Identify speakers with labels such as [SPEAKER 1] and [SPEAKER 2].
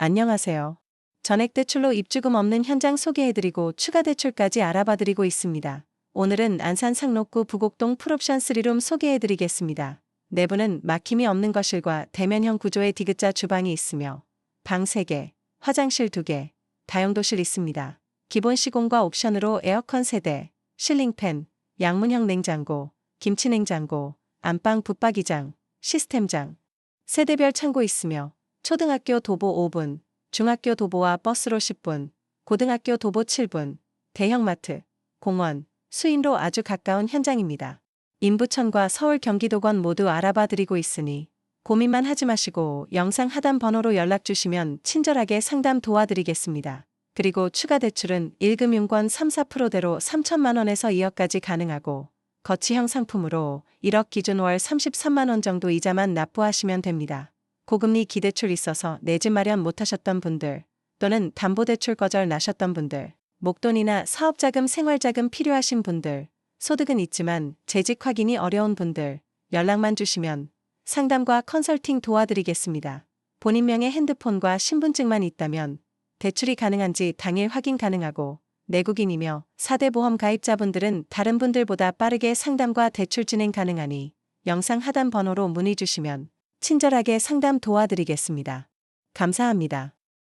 [SPEAKER 1] 안녕하세요. 전액 대출로 입주금 없는 현장 소개해드리고 추가 대출까지 알아봐드리고 있습니다. 오늘은 안산 상록구 부곡동 풀옵션 3룸 소개해드리겠습니다. 내부는 막힘이 없는 거실과 대면형 구조의 디귿자 주방이 있으며 방 3개, 화장실 2개, 다용도실 있습니다. 기본 시공과 옵션으로 에어컨 세대, 실링팬, 양문형 냉장고, 김치냉장고, 안방 붙박이장, 시스템장, 세대별 창고 있으며 초등학교 도보 5분, 중학교 도보와 버스로 10분, 고등학교 도보 7분, 대형마트, 공원, 수인로 아주 가까운 현장입니다. 인부천과 서울 경기도권 모두 알아봐 드리고 있으니 고민만 하지 마시고 영상 하단 번호로 연락 주시면 친절하게 상담 도와드리겠습니다. 그리고 추가 대출은 1금융권 3, 4%대로 3천만 원에서 2억까지 가능하고 거치형 상품으로 1억 기준 월 33만 원 정도 이자만 납부하시면 됩니다. 고금리 기대출 있어서 내 집 마련 못하셨던 분들 또는 담보대출 거절 나셨던 분들 목돈이나 사업자금 생활자금 필요하신 분들 소득은 있지만 재직 확인이 어려운 분들 연락만 주시면 상담과 컨설팅 도와드리겠습니다. 본인 명의 핸드폰과 신분증만 있다면 대출이 가능한지 당일 확인 가능하고 내국인이며 4대 보험 가입자분들은 다른 분들보다 빠르게 상담과 대출 진행 가능하니 영상 하단 번호로 문의 주시면 친절하게 상담 도와드리겠습니다. 감사합니다.